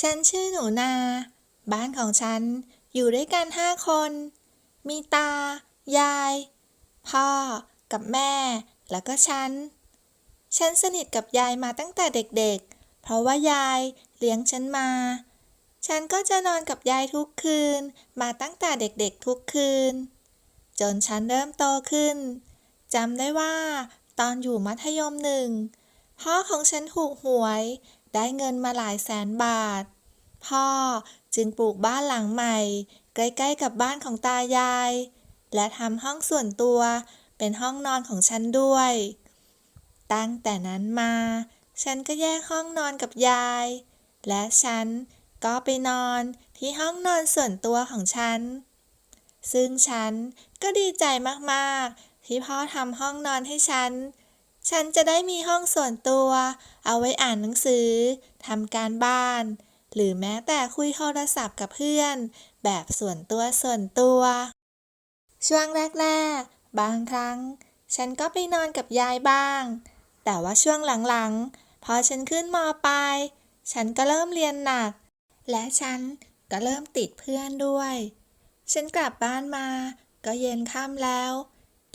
ฉันชื่อหนูนา บ้านของฉันอยู่ด้วยกันห้าคน มีตา ยาย พ่อ กับแม่ แล้วก็ฉัน ฉันสนิทกับยายมาตั้งแต่เด็กๆ เพราะว่ายายเลี้ยงฉันมา ฉันก็จะนอนกับยายทุกคืน มาตั้งแต่เด็กๆทุกคืน จนฉันเริ่มโตขึ้นจำได้ว่า ตอนอยู่มัธยมหนึ่งพ่อของฉันถูกหวย ได้เงินมาหลายแสนบาท พ่อจึงปลูกบ้านหลังใหม่ ใกล้ๆกับบ้านของตายาย และทำห้องส่วนตัวเป็นห้องนอนของฉันด้วย ตั้งแต่นั้นมา ฉันก็แยกห้องนอนกับยาย และฉันก็ไปนอนที่ห้องนอนส่วนตัวของฉัน ซึ่งฉันก็ดีใจมากๆ ที่พ่อทำห้องนอนให้ฉัน ฉันจะได้มีห้องส่วนตัว เอาไว้อ่านหนังสือทำการบ้าน หรือแม้แต่คุยโทรศัพท์กับเพื่อน แบบส่วนตัวส่วนตัว ช่วงแรก ๆ บางครั้ง ฉันก็ไปนอนกับยายบ้าง แต่ว่าช่วงหลังๆ พอฉันขึ้นมปลายฉันก็เริ่มเรียนหนัก และฉันก็เริ่มติดเพื่อนด้วย ฉันกลับบ้านมา ก็เย็นค่ำแล้ว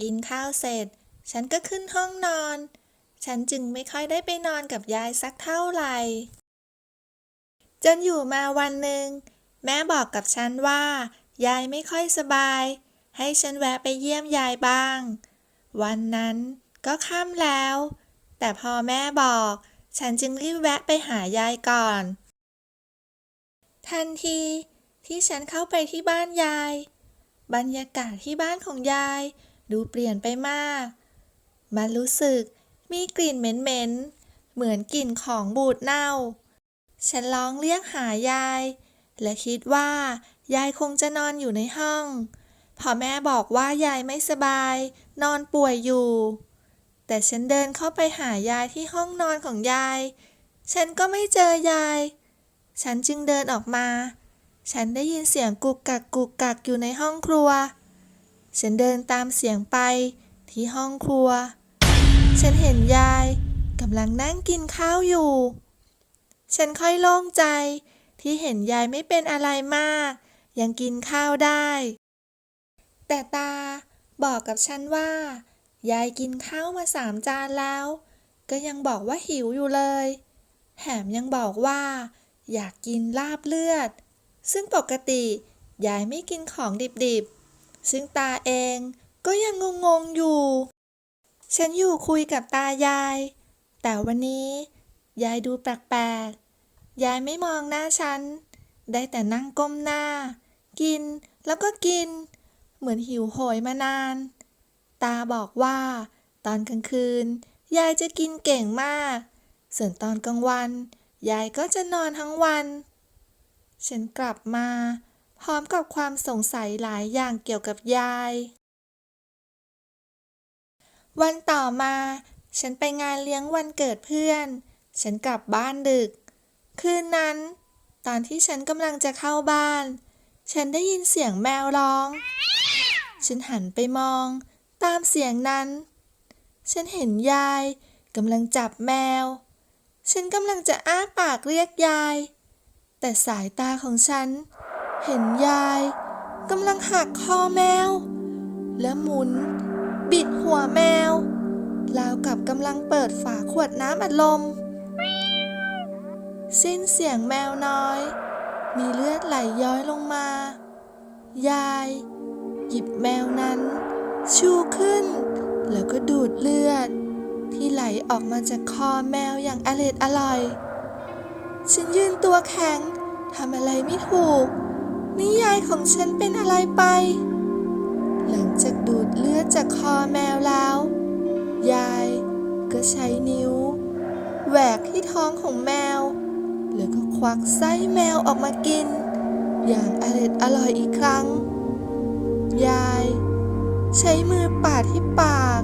กินข้าวเสร็จ ฉันก็ขึ้นห้องนอน ฉันจึงไม่ค่อยได้ไปนอนกับยายสักเท่าไหร่ จนอยู่มาวันหนึ่ง แม่บอกกับฉันว่า ยายไม่ค่อยสบาย ให้ฉันแวะไปเยี่ยมยายบ้าง วันนั้นก็ค่ำแล้ว แต่พอแม่บอก ฉันจึงรีบแวะไปหายายก่อน ทันทีที่ฉันเข้าไปที่บ้านยาย บรรยากาศที่บ้านของยาย ดูเปลี่ยนไปมาก มันรู้สึกมีกลิ่นเหม็นๆ เหมือนกลิ่นของบูดเน่า ฉันร้องเรียกหายาย และคิดว่ายายคงจะนอนอยู่ในห้อง พอแม่บอกว่ายายไม่สบาย นอนป่วยอยู่ แต่ฉันเดินเข้าไปหายายที่ห้องนอนของยาย ฉันก็ไม่เจอยาย ฉันจึงเดินออกมา ฉันได้ยินเสียงกุกกักกุกกักอยู่ในห้องครัว ฉันเดินตามเสียงไปที่ห้องครัว ฉันเห็นยายกำลังนั่งกินข้าวอยู่ ฉันค่อยโล่งใจที่เห็นยายไม่เป็นอะไรมาก ยังกินข้าวได้ แต่ตาบอกกับฉันว่า ยายกินข้าวมาสามจานแล้ว ก็ยังบอกว่าหิวอยู่เลย แถมยังบอกว่า อยากกินลาบเลือด ซึ่งปกติ ยายไม่กินของดิบๆ ซึ่งตาเองก็ยังงงๆอยู่ ฉันอยู่คุยกับตายาย แต่วันนี้ ยายดูแปลกๆ ยายไม่มองหน้าฉัน ได้แต่นั่งก้มหน้า กินแล้วก็กิน เหมือนหิวโหยมานาน ตาบอกว่า ตอนกลางคืน ยายจะกินเก่งมาก ส่วนตอนกลางวัน ยายก็จะนอนทั้งวัน ฉันกลับมา พร้อมกับความสงสัยหลายอย่างเกี่ยวกับยาย วันต่อมา ฉันไปงานเลี้ยงวันเกิดเพื่อน ฉันกลับบ้านดึก คืนนั้น ตอนที่ฉันกำลังจะเข้าบ้าน ฉันได้ยินเสียงแมวร้อง ฉันหันไปมอง ตามเสียงนั้น ฉันเห็นยายกำลังจับแมว ฉันกำลังจะอ้าปากเรียกยาย แต่สายตาของฉัน เห็นยายกำลังหักคอแมว และหมุน บิดหัวแมวราวกับกำลังเปิดฝาขวดน้ำอัดลม สิ้นเสียงแมวน้อย มีเลือดไหลย้อยลงมา ยาย หยิบแมวนั้น ชูขึ้น แล้วก็ดูดเลือด ที่ไหลออกมาจากคอแมวอย่างอร็ดอร่อย ฉันยืนตัวแข็งทำอะไรไม่ถูก นี่ยายของฉันเป็นอะไรไป ดูดเลือดจากคอแมวแล้ว ยายก็ใช้นิ้ว แหวกที่ท้องของแมว แล้วก็ควักไส้แมวออกมากิน อย่างอร็ดอร่อยอีกครั้ง ยาย ใช้มือปาดที่ปาก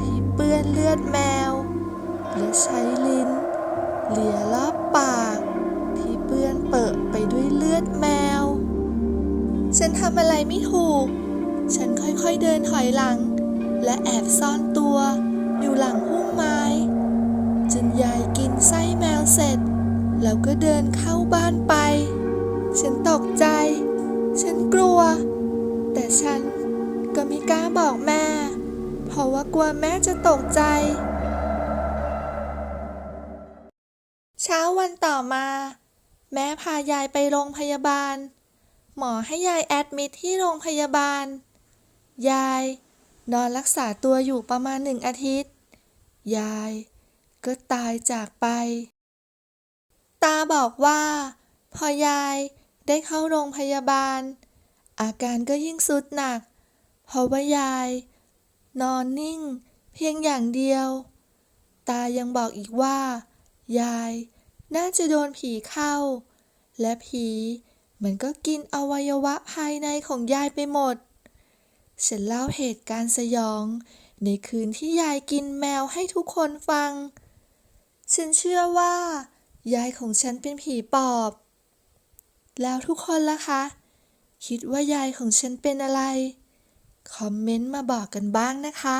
ที่เปื้อนเลือดแมว และใช้ลิ้นเลียรอบปาก ที่เปื้อนเปิดไปด้วยเลือดแมว ฉันทำอะไรไม่ถูก ฉันค่อยๆเดินถอยหลัง และแอบซ่อนตัวอยู่หลังพุ่มไม้ จนยายกินไส้แมวเสร็จ แล้วก็เดินเข้าบ้านไป ฉันตกใจ ฉันกลัว แต่ฉันก็ไม่กล้าบอกแม่ เพราะว่ากลัวแม่จะตกใจ เช้าวันต่อมา แม่พายายไปโรงพยาบาล หมอให้ยายแอดมิทที่โรงพยาบาล ยาย นอนรักษาตัวอยู่ประมาณหนึ่งอาทิตย์ ยาย ก็ตายจากไป ตาบอกว่า พอยายได้เข้าโรงพยาบาล อาการก็ยิ่งสุดหนัก เพราะว่ายาย นอนนิ่ง เพียงอย่างเดียว ตายังบอกอีกว่า ยายน่าจะโดนผีเข้า และผีมันก็กินอวัยวะภายในของยายไปหมด ฉันเล่าเหตุการณ์สยอง ในคืนที่ยายกินแมวให้ทุกคนฟัง ฉันเชื่อว่า ยายของฉันเป็นผีปอบ แล้วทุกคนล่ะคะ คิดว่ายายของฉันเป็นอะไร คอมเมนต์มาบอกกันบ้างนะคะ